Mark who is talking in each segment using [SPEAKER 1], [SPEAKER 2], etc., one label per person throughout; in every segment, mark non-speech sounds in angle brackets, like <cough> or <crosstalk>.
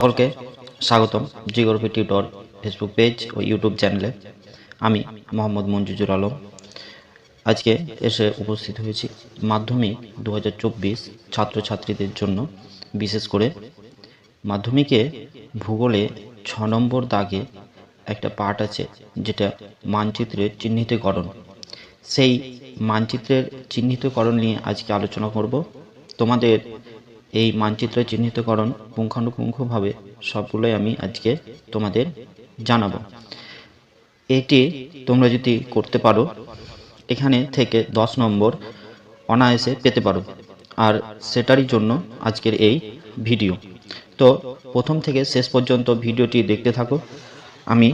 [SPEAKER 1] সকলকে স্বাগতম geography tutor Facebook page ও ইউটিউব চ্যানেলে। আমি মোহাম্মদ মঞ্জুজুর আলম। আজকে এসে উপস্থিত হয়েছি মাধ্যমিক দু হাজার চব্বিশ ছাত্রছাত্রীদের জন্য। বিশেষ করে মাধ্যমিকে ভূগোলে ছ নম্বর দাগে একটা পার্ট আছে যেটা মানচিত্রের চিহ্নিতকরণ। সেই মানচিত্রের চিহ্নিতকরণ নিয়ে আজকে আলোচনা করব। তোমাদের এই মানচিত্রের চিহ্নিতকরণ পুঙ্খানুপুঙ্খভাবে সবগুলোই আমি আজকে তোমাদের জানাব। এটি তোমরা যদি করতে পারো, এখানে থেকে দশ নম্বর অনায়াসে পেতে পারো। আর সেটারই জন্য আজকের এই ভিডিও। তো প্রথম থেকে শেষ পর্যন্ত ভিডিওটি দেখতে থাকো। আমি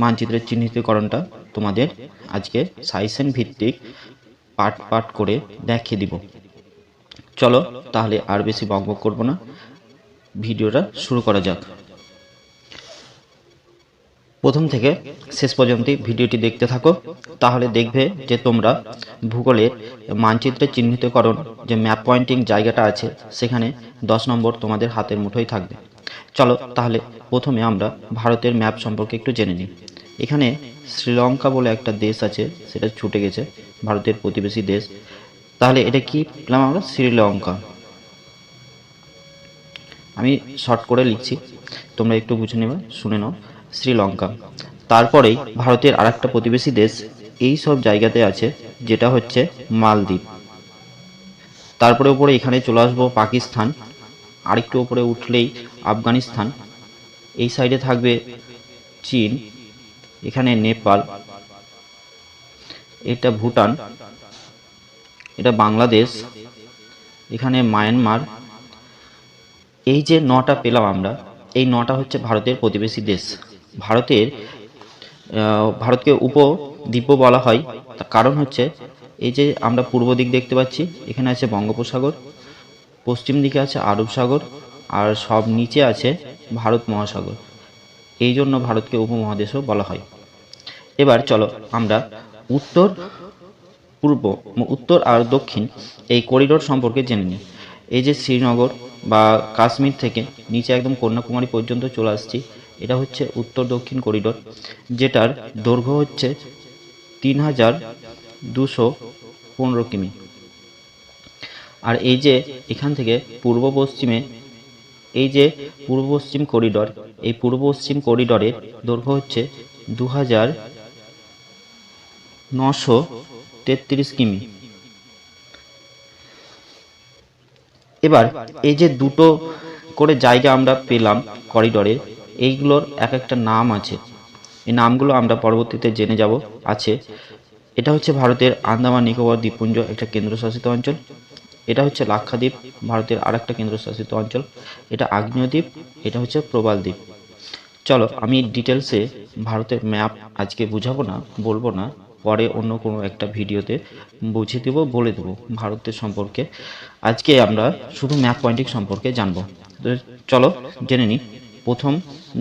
[SPEAKER 1] মানচিত্রের চিহ্নিতকরণটা তোমাদের আজকে সাইসেন ভিত্তিক পার্ট পার্ট করে দেখিয়ে দিব। চলো, তাহলে আর বেশি বকবক করব না। ভিডিওটা শুরু করা যাক। প্রথম থেকে শেষ পর্যন্ত ভিডিওটি দেখতে থাকো, তাহলে দেখবে যে তোমরা ভূগোলের মানচিত্রের চিহ্নিতকরণ যে ম্যাপ পয়েন্টিং জায়গাটা আছে, সেখানে দশ নম্বর তোমাদের হাতের মুঠোয় থাকবে। চলো, তাহলে প্রথমে আমরা ভারতের ম্যাপ সম্পর্কে একটু জেনে নিই। এখানে শ্রীলঙ্কা বলে একটা দেশ আছে, সেটা ছুটে গেছে, ভারতের প্রতিবেশী দেশ। তাহলে এটা কি পেলাম আমরা? শ্রীলঙ্কা। আমি শর্ট করে লিখছি। তোমরা একটু বুঝে নেবে, শুনে নাও। শ্রীলঙ্কা। তারপরেই ভারতের আরেকটা প্রতিবেশী দেশ এই সব জায়গাতে আছে, যেটা হচ্ছে মালদ্বীপ। তারপরে উপরে এখানে চলে আসব পাকিস্তান। আরেকটু উপরে উঠলেই আফগানিস্তান। এই সাইডে থাকবে চীন, এখানে নেপাল, এটা ভুটান। এটা বাংলাদেশ, এখানে মায়ানমার। এই যে নটা পেলাম আমরা, এই নটা হচ্ছে ভারতের প্রতিবেশী দেশ। ভারতের ভারতকে উপদ্বীপ বলা হয়। তার কারণ হচ্ছে, এই যে আমরা পূর্ব দিক দেখতে পাচ্ছি, এখানে আছে বঙ্গোপসাগর, পশ্চিম দিকে আছে আরব সাগর, আর সব নিচে আছে ভারত মহাসাগর। এই জন্য ভারতকে উপমহাদেশও বলা হয়। এবার চলো আমরা উত্তর পূর্ব উত্তর আর দক্ষিণ এই করিডোর সম্পর্কে জেনে নিই এই যে শ্রীনগর বা কাশ্মীর থেকে নিচে একদম কন্যাকুমারী পর্যন্ত চলে আসছি, এটা হচ্ছে উত্তর দক্ষিণ করিডোর, যেটার দৈর্ঘ্য হচ্ছে তিন হাজার দুশো পনেরো কিমি। আর এই যে এখান থেকে পূর্ব পশ্চিমে, এই যে পূর্ব পশ্চিম করিডর, এই পূর্ব পশ্চিম করিডরের দৈর্ঘ্য হচ্ছে দু হাজার নশো তেত্রিশ কিমি। এবার এই যে দুটো করে জায়গা আমরা পেলাম করিডরে, এইগুলোর এক একটা নাম আছে। এই নামগুলো আমরা পরবর্তীতে জেনে যাব। আছে, এটা হচ্ছে ভারতের আন্দামান নিকোবর দ্বীপপুঞ্জ একটা কেন্দ্রশাসিত অঞ্চল। এটা হচ্ছে লাক্ষাদ্বীপ, ভারতের আর একটা কেন্দ্রশাসিত অঞ্চল। এটা আগ্নেয় দ্বীপ, এটা হচ্ছে প্রবাল দ্বীপ। চলো, আমি ডিটেলসে ভারতের ম্যাপ আজকে বুঝাবো না, বলব না। পরে অন্য কোনো একটা ভিডিওতে বুঝিয়ে দেবো, বলে দেবো ভারতের সম্পর্কে। আজকে আমরা শুধু ম্যাপ পয়েন্টিং সম্পর্কে জানব। তো চলো জেনে নিই, প্রথম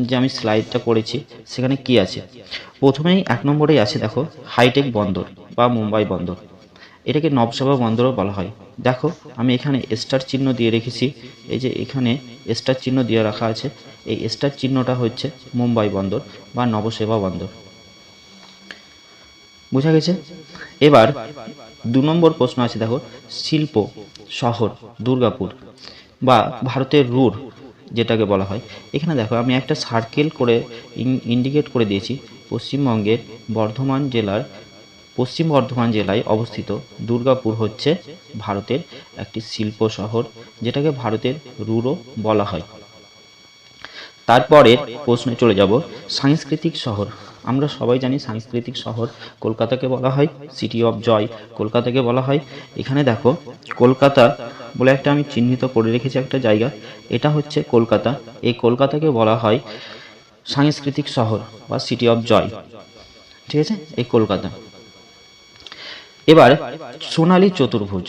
[SPEAKER 1] যে আমি স্লাইডটা করেছি, সেখানে কি আছে? প্রথমেই এক নম্বরেই আছে দেখো, হাইটেক বন্দর বা মুম্বাই বন্দর। এটাকে নবসভা বন্দরও বলা হয়। দেখো, আমি এখানে স্টার চিহ্ন দিয়ে রেখেছি, এই যে এখানে স্টার চিহ্ন দিয়ে রাখা আছে, এই স্টার চিহ্নটা হচ্ছে মুম্বাই বন্দর বা নবসেবা বন্দর। বোঝা গেছে? এবার দু নম্বর প্রশ্ন আছে, দেখো, শিল্প শহর, দুর্গাপুর বা ভারতের রুর যেটাকে বলা হয়। এখানে দেখো, আমি একটা সার্কেল করে ইন্ডিকেট করে দিয়েছি, পশ্চিমবঙ্গের বর্ধমান জেলার পশ্চিম বর্ধমান জেলায় অবস্থিত। দুর্গাপুর হচ্ছে ভারতের একটি শিল্প শহর, যেটাকে ভারতের রুরও বলা হয়। তারপরে প্রশ্নে চলে যাব, সাংস্কৃতিক শহর। আমরা সবাই জানি সাংস্কৃতিক শহর কলকাতাকে বলা হয় সিটি অফ জয় কলকাতাকে বলা হয়, এখানে দেখো, কলকাতা বলে একটা আমি চিহ্নিত করে রেখেছি একটা জায়গা, এটা হচ্ছে কলকাতা। এই কলকাতাকে বলা হয় সাংস্কৃতিক শহর বা সিটি অফ জয় ঠিক আছে? এই কলকাতা। এবার সোনালী চতুর্ভুজ।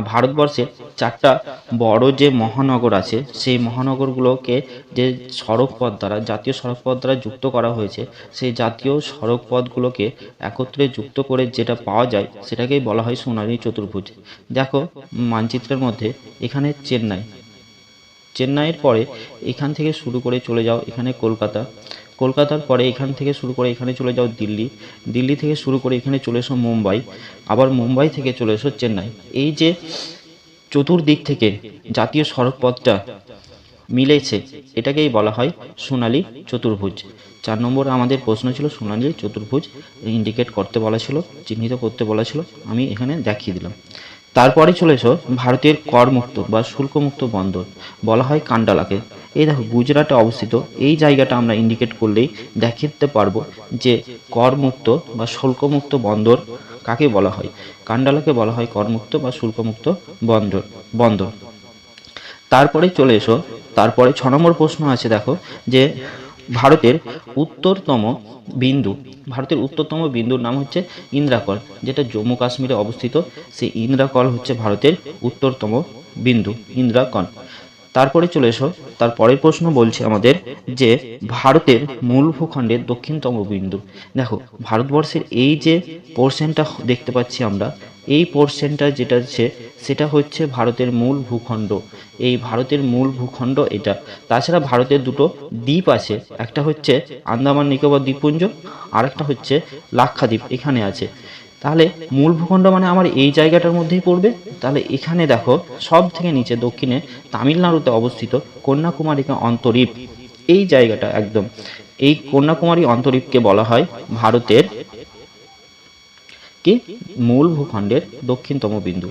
[SPEAKER 1] ভারতবর্ষে চারটা বড় যে মহানগর আছে, সেই মহানগরগুলোকে যে সড়ক পথ দ্বারা, জাতীয় সড়ক পথ দ্বারা যুক্ত করা হয়েছে, সেই জাতীয় সড়ক পথগুলোকে একত্রে যুক্ত করে যেটা পাওয়া যায়, সেটাকেই বলা হয় সোনালী চতুর্ভুজ। দেখো, মানচিত্রের মধ্যে এখানে চেন্নাই। চেন্নাইয়ের পরে এখান থেকে শুরু করে চলে যাও এখানে কলকাতা। কলকাতার পরে এখান থেকে শুরু করে এখানে চলে যাও দিল্লি। দিল্লি থেকে শুরু করে এখানে চলে এসো মুম্বাই। আবার মুম্বাই থেকে চলে এসো চেন্নাই। এই যে চতুর্দিক থেকে জাতীয় সড়কপথটা মিলেছে, এটাকেই বলা হয় সোনালী চতুর্ভুজ। চার নম্বর আমাদের প্রশ্ন ছিল সোনালী চতুর্ভুজ ইন্ডিকেট করতে বলা ছিল, চিহ্নিত করতে বলা ছিল। আমি এখানে দেখিয়ে দিলাম। তারপরে চলে এসো ভারতের করমুক্ত বা শুল্কমুক্ত বন্দর। বলা হয় কান্ডালাকে। এই দেখো, গুজরাটে অবস্থিত। এই জায়গাটা আমরা ইন্ডিকেট করলেই দেখিয়ে দিতে পারব যে করমুক্ত বা শুল্কমুক্ত বন্দর কাকে বলা হয়। কান্ডালাকে বলা হয় করমুক্ত বা শুল্কমুক্ত বন্দর বন্দর। তারপরে চলে এসো, তারপরে ছ নম্বর প্রশ্ন আছে দেখো যে ভারতের উত্তরতম বিন্দু, ভারতের উত্তরতম বিন্দুর নাম হচ্ছে ইন্দ্রাকল, যেটা জম্মু কাশ্মীরে অবস্থিত। সেই ইন্দ্রাকল হচ্ছে ভারতের উত্তরতম বিন্দু ইন্দ্রাকল তারপরে চলে এসো, তার পরের প্রশ্ন বলছে আমাদের যে ভারতের মূল ভূখণ্ডের দক্ষিণতম বিন্দু। দেখো, ভারতবর্ষের এই যে পোর্শনটা দেখতে পাচ্ছি আমরা এই পোর্শনটা যেটা আছে সেটা হচ্ছে ভারতের মূল ভূখণ্ড। এই ভারতের মূল ভূখণ্ড এটা। তাছাড়া ভারতের দুটো দ্বীপ আছে। একটা হচ্ছে আন্দামান নিকোবর দ্বীপপুঞ্জ আর একটা হচ্ছে লাক্ষাদ্বীপ এখানে আছে। তাহলে মূল ভূখণ্ড মানে আমার এই জায়গাটার মধ্যেই পড়বে? তাহলে এখানে দেখো সব থেকে নিচে দক্ষিণে তামিলনাড়ুতে অবস্থিত কন্যাকুমারিকা অন্তরীপ। এই জায়গাটা একদম। এই কন্যাকুমারী অন্তরীপকে বলা হয় ভারতের কি? মূল ভূখণ্ডের দক্ষিণতম বিন্দু।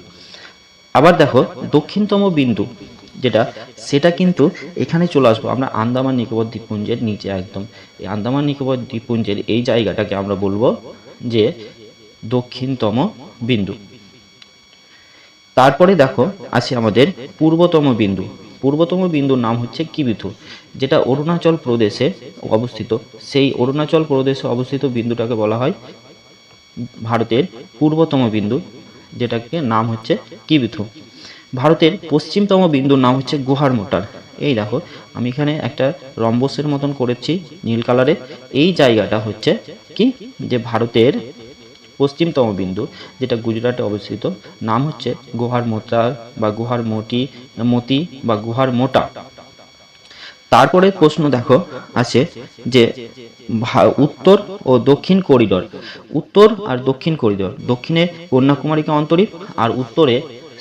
[SPEAKER 1] আবার দেখো, দক্ষিণতম বিন্দু যেটা, সেটা কিন্তু এখানে চলে আসব। আমরা আন্দামান নিকোবর দ্বীপপুঞ্জের নিচে একদম। এই আন্দামান নিকোবর দ্বীপপুঞ্জের এই জায়গাটাকে আমরা বলব যে দক্ষিণতম বিন্দু। তারপরে দেখো, আছে আমাদের পূর্বতম বিন্দু। পূর্বতম বিন্দুর নাম হচ্ছে কিবিথু যেটা অরুণাচল প্রদেশে অবস্থিত। সেই অরুণাচল প্রদেশে অবস্থিত বিন্দুটাকে বলা হয় ভারতের পূর্বতম বিন্দু, যেটাকে নাম হচ্ছে কিবিথু। ভারতের পশ্চিমতম বিন্দুর নাম হচ্ছে গুহার মোটার। এই দেখো, আমি এখানে একটা রম্বসের মতন করেছি, নীল কালারে। এই জায়গাটা হচ্ছে কি? যে ভারতের পশ্চিমতম বিন্দু, যেটা গুজরাটে অবস্থিত। নাম হচ্ছে গুহার মোটা বা গুহার মোটি, মতি বা গুহার মোটা। তারপরে প্রশ্ন দেখো, আছে যে উত্তর ও দক্ষিণ করিডর। উত্তর আর দক্ষিণ করিডর। দক্ষিণে কন্যাকুমারীকে অন্তরীপ আর উত্তরে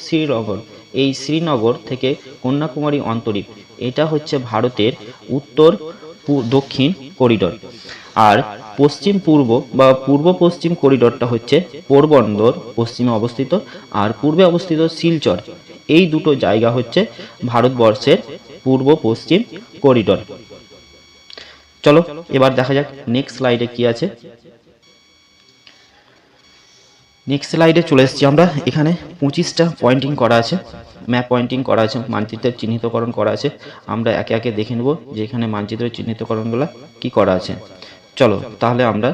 [SPEAKER 1] শ্রীনগর। এই শ্রীনগর থেকে কন্যাকুমারী অন্তরীপ। এটা হচ্ছে ভারতের উত্তর দক্ষিণ করিডর। আর পশ্চিম পূর্ব বা পূর্ব পশ্চিম করিডরটা হচ্ছে পোরবন্দর, পশ্চিমে অবস্থিত, আর পূর্বে অবস্থিত শিলচর। এই দুটো জায়গা হচ্ছে ভারতবর্ষের পূর্ব পশ্চিম করিডর। চলো, এবার দেখা যাক নেক্সট স্লাইডে কি আছে। নেক্সট স্লাইডে চলে এসেছি আমরা। এখানে পঁচিশটা পয়েন্টিং করা আছে। ম্যাপ পয়েন্টিং করা আছে, মানচিত্রের চিহ্নিতকরণ করা আছে। আমরা একে একে দেখে নেব যে এখানে মানচিত্রের চিহ্নিতকরণগুলো কি করা আছে। চলো, তাহলে আমরা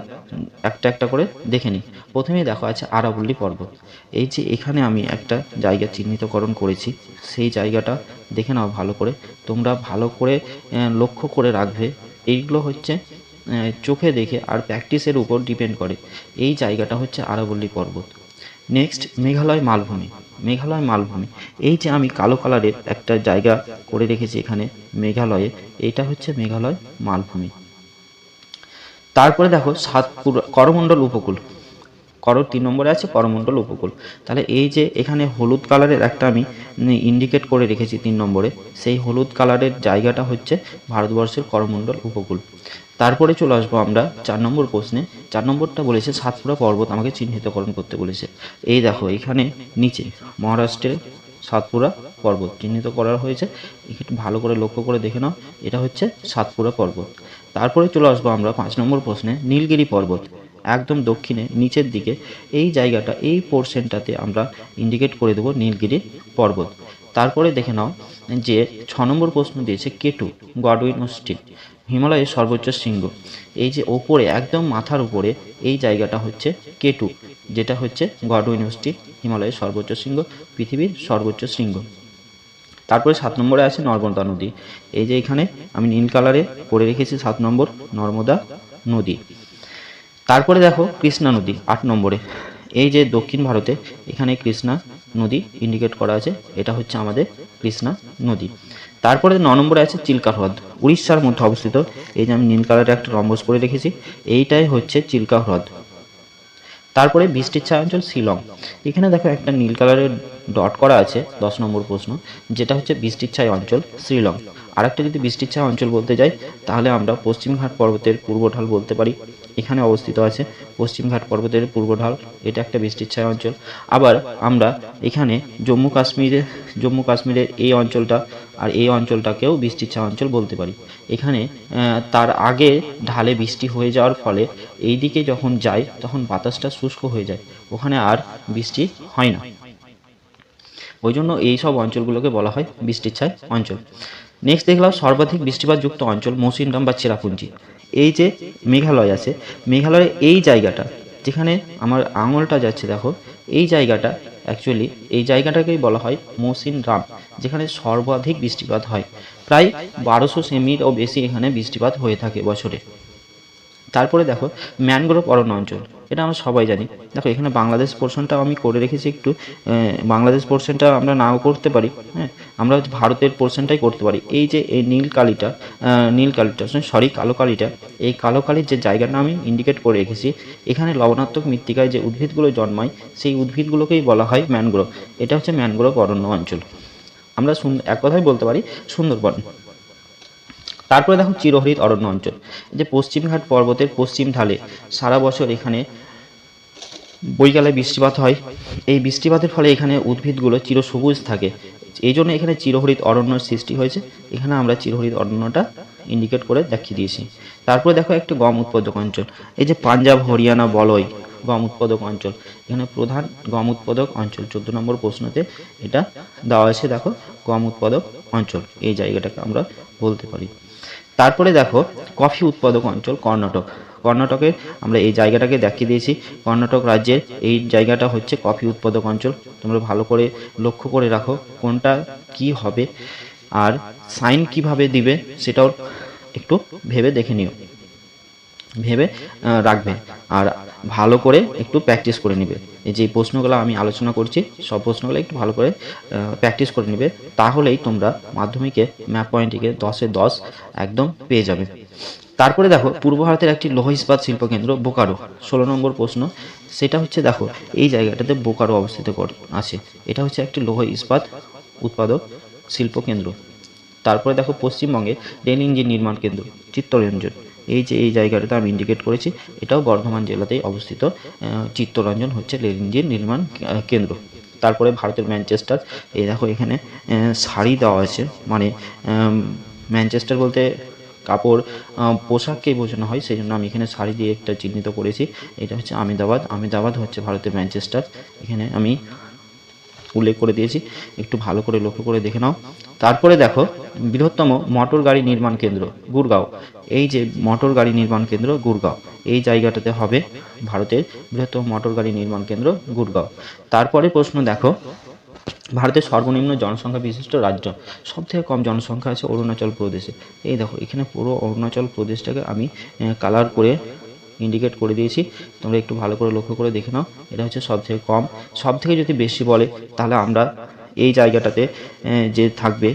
[SPEAKER 1] একটা একটা করে দেখে নিই। প্রথমেই দেখো আছে আরাবল্লী পর্বত। এই যে এখানে আমি একটা জায়গা চিহ্নিতকরণ করেছি, সেই জায়গাটা দেখে নাও ভালো করে। তোমরা ভালো করে লক্ষ্য করে রাখবে, এইগুলো হচ্ছে চোখে দেখে আর প্র্যাকটিসের উপর ডিপেন্ড করে। এই জায়গাটা হচ্ছে আরাবল্লী পর্বত। নেক্সট, মেঘালয় মালভূমি। মেঘালয় মালভূমি। এই যে আমি কালো কালারের একটা জায়গা করে রেখেছি এখানে, মেঘালয়ে, এটা হচ্ছে মেঘালয় মালভূমি। তারপরে দেখো, সাতপুর, করমণ্ডল উপকূল। কর, তিন নম্বরে আছে করমণ্ডল উপকূল। তাহলে এই যে এখানে হলুদ কালারের একটা আমি ইন্ডিকেট করে রেখেছি তিন নম্বরে, সেই হলুদ কালারের জায়গাটা হচ্ছে ভারতবর্ষের করমণ্ডল উপকূল। তারপরে চলে আসব আমরা চার নম্বর প্রশ্নে। চার নম্বরটা বলেছে সাতপুরা পর্বত আমাকে চিহ্নিতকরণ করতে বলেছে। এই দেখো, এখানে নিচে মহারাষ্ট্রের সাতপুরা পর্বত চিহ্নিত করা হয়েছে। একটু ভালো করে লক্ষ্য করে দেখে নাও, এটা হচ্ছে সাতপুরা পর্বত। তারপরে চলে আসব আমরা পাঁচ নম্বর প্রশ্নে, নীলগিরি পর্বত। একদম দক্ষিণে, নিচের দিকে, এই জায়গাটা, এই পোর্শনটাতে আমরা ইন্ডিকেট করে দেবো নীলগিরি পর্বত। তারপরে দেখে নাও যে ছ নম্বর প্রশ্ন দিয়েছে কেটু গডউইন ও স্টিল, হিমালয়ের সর্বোচ্চ শৃঙ্গ। এই যে ওপরে, একদম মাথার উপরে, এই জায়গাটা হচ্ছে কেটু যেটা হচ্ছে গডউইন ও স্টিল, হিমালয়ের সর্বোচ্চ শৃঙ্গ, পৃথিবীর সর্বোচ্চ শৃঙ্গ। তারপরে সাত নম্বরে আছে নর্মদা নদী। এই যে এখানে আমি নীল কালারে করে রেখেছি সাত নম্বর নর্মদা নদী। তারপরে দেখো কৃষ্ণা নদী, আট নম্বরে। এই যে দক্ষিণ ভারতে এখানে কৃষ্ণা নদী ইন্ডিকেট করা আছে, এটা হচ্ছে আমাদের কৃষ্ণা নদী। তারপরে ন নম্বরে আছে চিল্কা হ্রদ উড়িষ্যার মধ্যে অবস্থিত। এই যে আমি নীল কালারের একটা রম্বস করে রেখেছি, এইটাই হচ্ছে চিল্কা হ্রদ তারপরে বৃষ্টির ছায়া অঞ্চল শিলং, এখানে দেখো একটা নীল কালারের ডট করা আছে, দশ নম্বর প্রশ্ন, যেটা হচ্ছে বৃষ্টির ছায়া অঞ্চল শ্রীলং আর একটা যদি বৃষ্টির ছায়া অঞ্চল বলতে যাই, তাহলে আমরা পশ্চিমঘাট পর্বতের পূর্ব ঢাল বলতে পারি। এখানে অবস্থিত আছে পশ্চিমঘাট পর্বতের পূর্ব ঢাল। এটা একটা বৃষ্টির ছায়া অঞ্চল। আবার আমরা এখানে জম্মু কাশ্মীরে, জম্মু কাশ্মীরের এই অঞ্চলটা আর এই অঞ্চলটাকেও বৃষ্টির ছায়া অঞ্চল বলতে পারি। এখানে তার আগে ঢালে বৃষ্টি হয়ে যাওয়ার ফলে এই দিকে যখন যায়, তখন বাতাসটা শুষ্ক হয়ে যায়। ওখানে আর বৃষ্টি হয় না। ওই জন্য এই সব অঞ্চলগুলোকে বলা হয় বৃষ্টির ছায় অঞ্চল। নেক্সট দেখলাম সর্বাধিক বৃষ্টিপাতযুক্ত অঞ্চল মৌসিনরাম বা চেরাপুঞ্জি। এই যে মেঘালয় আছে, মেঘালয়ের এই জায়গাটা, যেখানে আমার আঙুলটা যাচ্ছে, দেখো, এই জায়গাটা অ্যাকচুয়ালি এই জায়গাটাকেই বলা হয় মৌসিন রাম যেখানে সর্বাধিক বৃষ্টিপাত হয়। প্রায় বারোশো সেমিরও বেশি এখানে বৃষ্টিপাত হয়ে থাকে বছরে। তারপরে দেখো ম্যানগ্রোভ অরণ্য অঞ্চল। এটা আমরা সবাই জানি। দেখো, এখানে বাংলাদেশ পোর্শনটাও আমি করে রেখেছি একটু। বাংলাদেশ পোর্শনটা আমরা নাও করতে পারি হ্যাঁ? আমরা ভারতের পোর্শনটাই করতে পারি। এই যে, এই নীল কালিটা নীল কালিটা, সরি কালো কালিটা, এই কালো কালির যে জায়গাটা আমি ইন্ডিকেট করে রেখেছি, এখানে লবণাত্মক মৃত্তিকায় যে উদ্ভিদগুলো জন্মায়, সেই উদ্ভিদগুলোকেই বলা হয় ম্যানগ্রোভ এটা হচ্ছে ম্যানগ্রোভ অরণ্য অঞ্চল। আমরা এক কথাই বলতে পারি সুন্দরবন। তারপরে দেখো চিরহরিত অরণ্য অঞ্চল। যে পশ্চিমঘাট পর্বতের পশ্চিম ঢালে সারা বছর এখানে বৈকালে বৃষ্টিপাত হয়। এই বৃষ্টিপাতের ফলে এখানে উদ্ভিদগুলো চিরসবুজ থাকে। এই জন্য এখানে চিরহরিত অরণ্যের সৃষ্টি হয়েছে। এখানে আমরা চিরহরিত অরণ্যটা ইন্ডিকেট করে দেখিয়ে দিয়েছি। তারপরে দেখো একটা গম উৎপাদক অঞ্চল। এই যে পাঞ্জাব, হরিয়ানা, বলয় গম উৎপাদক অঞ্চল। এখানে প্রধান গম উৎপাদক অঞ্চল। চোদ্দ নম্বর প্রশ্নতে এটা দেওয়া আছে দেখো গম উৎপাদক অঞ্চল। এই জায়গাটাকে আমরা বলতে পারি। তারপরে দেখো, কফি উৎপাদক অঞ্চল কর্ণাটক। কর্ণাটকে আমরা এই জায়গাটাকে দেখিয়ে দিয়েছি। কর্ণাটক রাজ্যের এই জায়গাটা হচ্ছে কফি উৎপাদক অঞ্চল। তোমরা ভালো করে লক্ষ্য করে রাখো কোনটা কি হবে আর সাইন কীভাবে দিবে সেটাও একটু ভেবে দেখে নিও। ভেবে রাখবে। আর ভালো করে একটু প্র্যাকটিস করে নেবে। এই যে প্রশ্নগুলো আমি আলোচনা করছি, সব প্রশ্নগুলো একটু ভালো করে প্র্যাকটিস করে নেবে, তাহলেই তোমরা মাধ্যমিকে ম্যাপ পয়েন্টটিকে দশে দশ একদম পেয়ে যাবে। তারপরে দেখো, পূর্ব ভারতের একটি লৌহ ইস্পাত শিল্পকেন্দ্র বোকারো, ষোলো নম্বর প্রশ্ন। সেটা হচ্ছে দেখো, এই জায়গাটাতে বোকারো অবস্থিত আছে। এটা হচ্ছে একটি লৌহ ইস্পাত উৎপাদক শিল্পকেন্দ্র। তারপরে দেখো, পশ্চিমবঙ্গে রেল ইঞ্জিন নির্মাণ কেন্দ্র, চিত্তরঞ্জন। এই যে এই জায়গাটাতে আমি ইন্ডিকেট করেছি এটাও বর্ধমান জেলাতেই অবস্থিত। চিত্তরঞ্জন হচ্ছে রেল ইঞ্জিন নির্মাণ কেন্দ্র। তারপরে ভারতের ম্যানচেস্টার এই দেখো এখানে শাড়ি দেওয়া আছে মানে ম্যানচেস্টার বলতে কাপড় আহ, পোশাককেই বোঝানো হয় সেই জন্য আমি এখানে শাড়ি দিয়ে একটা চিহ্নিত করেছি। এটা হচ্ছে আমেদাবাদ আমেদাবাদ হচ্ছে ভারতের ম্যানচেস্টার। এখানে আমি উল্লেখ করে দিয়েছি। একটু ভালো করে লক্ষ্য করে দেখে নাও। তারপরে দেখো, বৃহত্তম মোটর গাড়ি নির্মাণ কেন্দ্র, গুরগাঁও। এই যে মোটর গাড়ি নির্মাণ কেন্দ্র, গুরগাঁও। এই জায়গাটাতে হবে ভারতের বৃহত্তম মোটর গাড়ি নির্মাণ কেন্দ্র, গুরগাঁও। তারপরে প্রশ্ন দেখো, ভারতের সর্বনিম্ন জনসংখ্যা বিশিষ্ট রাজ্য। সব থেকে কম জনসংখ্যা আছে অরুণাচল প্রদেশে। এই দেখো, এখানে পুরো অরুণাচল প্রদেশটাকে আমি কালার করে ইন্ডিকেট করে দিয়েছি। তোমরা একটু ভালো করে লক্ষ্য করে দেখে নাও। এটা হচ্ছে সব থেকে কম। সব থেকে যদি বেশি বলে, তাহলে আমরা এই জায়গাটাতে যে থাকবে,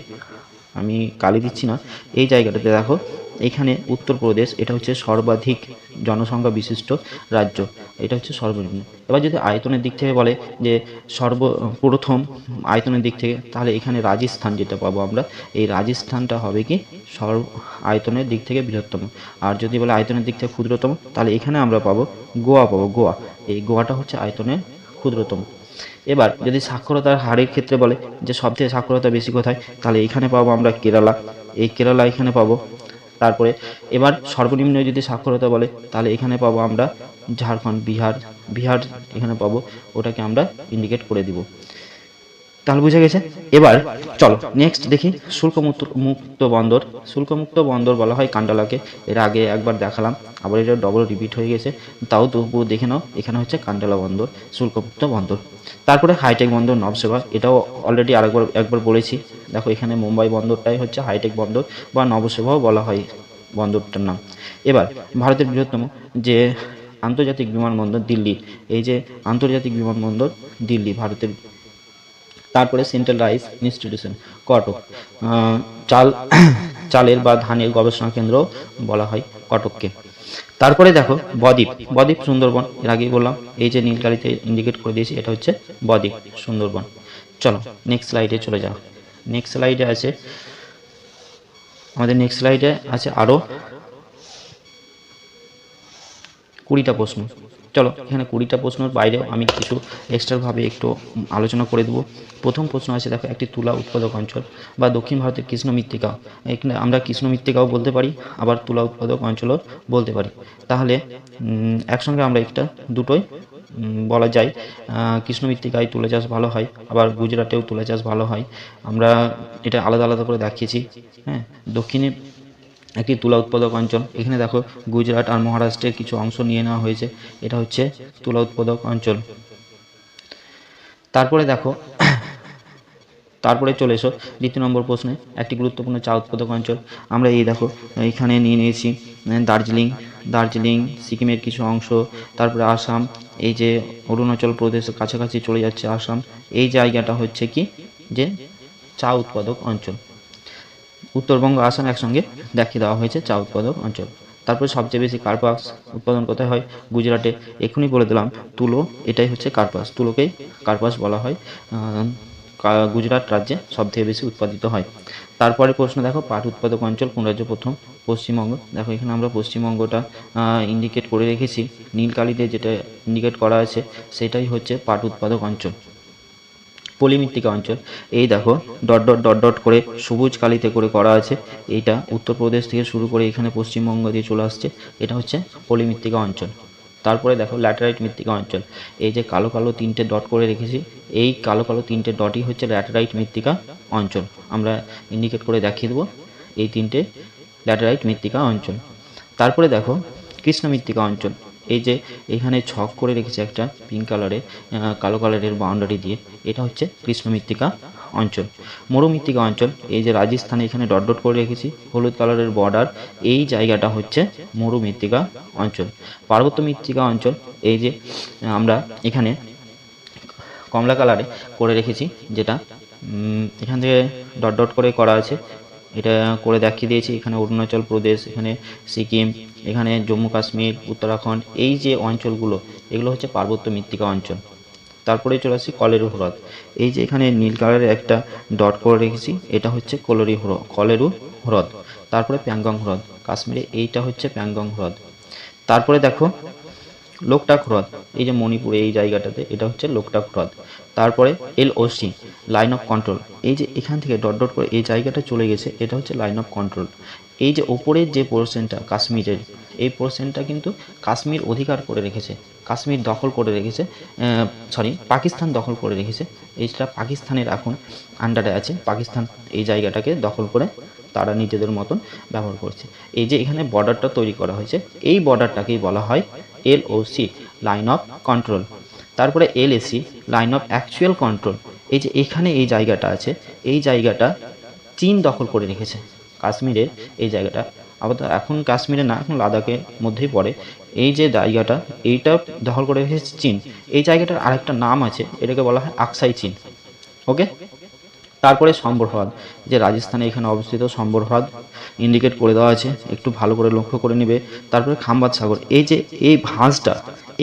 [SPEAKER 1] আমি কালি দিচ্ছি না, এই জায়গাটাতে দেখো এখানে উত্তরপ্রদেশ, এটা হচ্ছে সর্বাধিক জনসংখ্যা বিশিষ্ট রাজ্য, এটা হচ্ছে সর্বনিম্ন। এবার যদি আয়তনের দিক থেকে বলে যে সর্ব প্রথম আয়তনের দিক থেকে, তাহলে এখানে রাজস্থান যেটা পাবো আমরা, এই রাজস্থানটা হবে কি সর্ব, আয়তনের দিক থেকে বৃহত্তম। আর যদি বলে আয়তনের দিক থেকে ক্ষুদ্রতম, তাহলে এখানে আমরা পাবো গোয়া পাবো গোয়া। এই গোয়াটা হচ্ছে আয়তনের ক্ষুদ্রতম। এবার যদি সাক্ষরতার হারের ক্ষেত্রে বলে যে সব থেকে সাক্ষরতা বেশি কোথায়, তাহলে এখানে পাবো আমরা কেরালা। এই কেরালা এখানে পাবো তারপরে এবার সর্বনিম্ন যদি সাক্ষরতা বলে, তাহলে এখানে পাবো আমরা ঝাড়খণ্ড, বিহার বিহার এখানে পাবো, ওটাকে আমরা ইন্ডিকেট করে দিব। তাহলে বুঝে গেছে? এবার চলো নেক্সট দেখি শুল্কমুক্ত, মুক্ত বন্দর। শুল্কমুক্ত বন্দর বলা হয় কান্ডালাকে। এর আগে একবার দেখালাম, আবার এটা ডবল রিপিট হয়ে গেছে। তাও তবুও দেখে নাও, এখানে হচ্ছে কান্ডালা বন্দর, শুল্কমুক্ত বন্দর। তারপরে হাইটেক বন্দর নবসেবা, এটাও অলরেডি আরেকবার, একবার বলেছি। দেখো, এখানে মুম্বাই বন্দরটাই হচ্ছে হাইটেক বন্দর, বা নবসেবাও বলা হয় বন্দরটার নাম। এবার, ভারতের বৃহত্তম যে আন্তর্জাতিক বিমানবন্দর দিল্লি, এই যে আন্তর্জাতিক বিমানবন্দর দিল্লি, ভারতের তারপরে সেন্ট্রাল রাইস ইনস্টিটিউশন, কটক। চাল, <coughs> চালের বা ধানের গবেষণা কেন্দ্র বলা হয় কটককে। তারপরে দেখো, বদ্বীপ। বদ্বীপ, সুন্দরবন। এর আগেই বললাম, এই যে নীলকালিতে ইন্ডিকেট করে দিয়েছি, এটা হচ্ছে বদ্বীপ, সুন্দরবন। চলো নেক্সট স্লাইডে চলে যাও। নেক্সট স্লাইডে আছে, আমাদের নেক্সট স্লাইডে আছে আরও কুড়িটা প্রশ্ন। চলো, এখানে কুড়িটা প্রশ্নের বাইরেও আমি কিছু এক্সট্রাভাবে একটু আলোচনা করে দেবো। প্রথম প্রশ্ন আছে, দেখো, একটি তুলা উৎপাদক অঞ্চল বা দক্ষিণ ভারতের কৃষ্ণ মৃত্তিকা। এখানে আমরা কৃষ্ণ মৃত্তিকাও বলতে পারি, আবার তুলা উৎপাদক অঞ্চলও বলতে পারি। তাহলে একসঙ্গে আমরা একটা, দুটোই বলা যায়। কৃষ্ণ মৃত্তিকায় তুলা চাষ ভালো হয়, আবার গুজরাটেও তুলা চাষ ভালো হয়। আমরা এটা আলাদা আলাদা করে দেখিয়েছি হ্যাঁ? দক্ষিণে একটি তুলা উৎপাদক অঞ্চল। এখানে দেখো গুজরাট আর মহারাষ্ট্রের কিছু অংশ নিয়ে নেওয়া হয়েছে। এটা হচ্ছে তুলা উৎপাদক অঞ্চল। তারপরে দেখো, তারপরে চলে এসো দ্বিতীয় নম্বর প্রশ্নে। একটি গুরুত্বপূর্ণ চা উৎপাদক অঞ্চল। আমরা এই দেখো, এখানে নিয়ে নিয়েছি দার্জিলিং। দার্জিলিং, সিকিমের কিছু অংশ, তারপরে আসাম, এই যে অরুণাচল প্রদেশের কাছাকাছি চলে যাচ্ছে আসাম। এই জায়গাটা হচ্ছে কি? যে চা উৎপাদক অঞ্চল। উত্তরবঙ্গ আসাম একসঙ্গে দেখিয়ে দেওয়া হয়েছে চা উৎপাদক অঞ্চল। তারপরে সবচেয়ে বেশি কার্পাস উৎপাদন কোথায় হয়? গুজরাটে। এক্ষুনি বলে দিলাম, তুলো, এটাই হচ্ছে কার্পাস তুলোকেই কার্পাস বলা হয়। গুজরাট রাজ্যে সবথেকে বেশি উৎপাদিত হয়। তারপরে প্রশ্ন দেখো, পাট উৎপাদক অঞ্চল কোন রাজ্য প্রথম? পশ্চিমবঙ্গ। দেখো, এখানে আমরা পশ্চিমবঙ্গটা ইন্ডিকেট করে রেখেছি। নীল কালিতে যেটা ইন্ডিকেট করা আছে, সেটাই হচ্ছে পাট উৎপাদক অঞ্চল। পলিমৃত্তিকা অঞ্চল। এই দেখো, ডট ডট ডট ডট করে সবুজ কালিতে করে করা আছে। এইটা উত্তরপ্রদেশ থেকে শুরু করে এখানে পশ্চিমবঙ্গ দিয়ে চলে আসছে। এটা হচ্ছে পলিমৃত্তিকা অঞ্চল। তারপরে দেখো, ল্যাটেরাইট মৃত্তিকা অঞ্চল। এই যে কালো কালো তিনটে ডট করে রেখেছি, এই কালো কালো তিনটে ডটই হচ্ছে ল্যাটেরাইট মৃত্তিকা অঞ্চল। আমরা ইন্ডিকেট করে দেখিয়ে দেবো এই তিনটে ল্যাটেরাইট মৃত্তিকা অঞ্চল। তারপরে দেখো কৃষ্ণ মৃত্তিকা অঞ্চল। এই যে এখানে ছক করে রেখেছে একটা পিঙ্ক কালারে কালো কালারের বাউন্ডারি দিয়ে, এটা হচ্ছে কৃষ্ণ মৃত্তিকা অঞ্চল। মরুমৃত্তিকা অঞ্চল, এই যে রাজস্থানে এখানে ডট ডট করে রেখেছি, হলুদ কালারের বর্ডার এই জায়গাটা হচ্ছে মরুমৃত্তিকা অঞ্চল। পার্বত্য মৃত্তিকা অঞ্চল, এই যে আমরা এখানে কমলা কালারে করে রেখেছি, যেটা এখান থেকে ডট ডট করে করা আছে। এটা করে দেখিয়ে দিয়েছি। এখানে অরুণাচল প্রদেশ, এখানে সিকিম, এখানে জম্মু কাশ্মীর, উত্তরাখণ্ড, এই যে অঞ্চলগুলো, এগুলো হচ্ছে পার্বত্য মৃত্তিকা অঞ্চল। তারপরে চলে আসি কলেরু হ্রদ। এই যে এখানে নীল কালারের একটা ডট করে রেখেছি, এটা হচ্ছে কলেরি হ্রদ কলেরু হ্রদ। তারপরে প্যাংগং হ্রদ, কাশ্মীরে এইটা হচ্ছে প্যাংগং হ্রদ। তারপরে দেখো লোকটাক হ্রদ, এই যে মণিপুরে এই জায়গাটাতে, এটা হচ্ছে লোকটাক হ্রদ। তারপরে L C line of control এই যে এখান থেকে ডট ডট করে এই জায়গাটা চলে গেছে, এটা হচ্ছে লাইন অফ কন্ট্রোল এই যে ওপরের যে পোর্শনটা কাশ্মীরের, এই পোর্শনটা কিন্তু কাশ্মীর অধিকার করে রেখেছে, কাশ্মীর দখল করে রেখেছে সরি পাকিস্তান দখল করে রেখেছে। এইটা পাকিস্তানের এখন আন্ডারে আছে, পাকিস্তান এই জায়গাটাকে দখল করে তারা নিজেদের মতন ব্যবহার করছে। এই যে এখানে বর্ডারটা তৈরি করা হয়েছে, এই বর্ডারটাকেই বলা হয় এলওসি লাইন অফ কন্ট্রোল তারপরে LAC line of actual control এই যে এখানে এই জায়গাটা আছে, এই জায়গাটা চীন দখল করে রেখেছে, কাশ্মীরের এই জায়গাটা। আপাতত এখন কাশ্মীরে না, এখন লাদাখের মধ্যেই পড়ে। এই যে জায়গাটা, এইটা দখল করে রেখেছে চীন। এই জায়গাটার আরেকটা নাম আছে, এটাকে বলা হয় আকসাই চীন। ওকে তারপরে সম্বর হ্রদ, যে রাজস্থানে এখানে অবস্থিত সম্বর হ্রদ ইন্ডিকেট করে দেওয়া আছে, একটু ভালো করে লক্ষ্য করে নেবে। তারপরে খাম্বাত সাগর, এই যে, এই ভাঁজটা,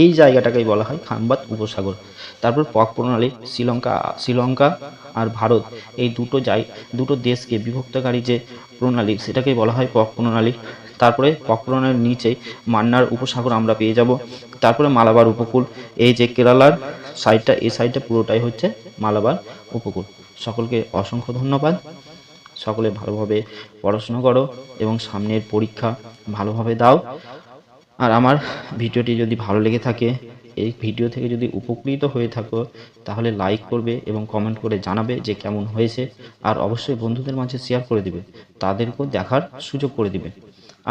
[SPEAKER 1] এই জায়গাটাকেই বলা হয় খাম্বাত উপসাগর। তারপর পক প্রণালী, শ্রীলঙ্কা শ্রীলঙ্কা আর ভারত, এই দুটো জায় দুটো দেশকে বিভক্তকারী যে প্রণালী, সেটাকেই বলা হয় পক প্রণালী। তারপরে পক প্রণালীর নিচেই মান্নার উপসাগর আমরা পেয়ে যাব। তারপরে মালাবার উপকূল, এই যে কেরালার সাইডটা এই সাইডটা পুরোটাই হচ্ছে মালাবার উপকূল। সকলকে অসংখ্য ধন্যবাদ। সকলে ভালোভাবে পড়াশুনো করো এবং সামনের পরীক্ষা ভালোভাবে দাও। আর আমার ভিডিওটি যদি ভালো লেগে থাকে, এই ভিডিও থেকে যদি উপকৃত হয়ে থাকো, তাহলে লাইক করবে এবং কমেন্ট করে জানাবে যে কেমন হয়েছে। আর অবশ্যই বন্ধুদের মাঝে শেয়ার করে দিবে, তাদেরকেও দেখার সুযোগ করে দিবে।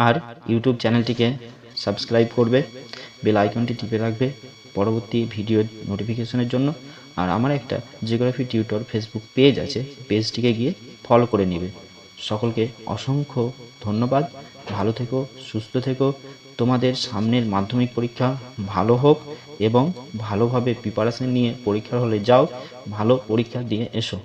[SPEAKER 1] আর ইউটিউব চ্যানেলটিকে সাবস্ক্রাইব করবে, বেল আইকনটি টিপে রাখবে পরবর্তী ভিডিও নোটিফিকেশনের জন্য। আর আমার একটা জিওগ্রাফি টিউটর ফেসবুক পেজ আছে পেজটিকে গিয়ে ফলো করে নেবে। সকলকে অসংখ্য ধন্যবাদ। ভালো থেকো, সুস্থ থেকো। তোমাদের সামনের মাধ্যমিক পরীক্ষা ভালো হোক এবং ভালোভাবে প্রিপারেশন নিয়ে পরীক্ষার হলে যাও, ভালো পরীক্ষা দিয়ে এসো।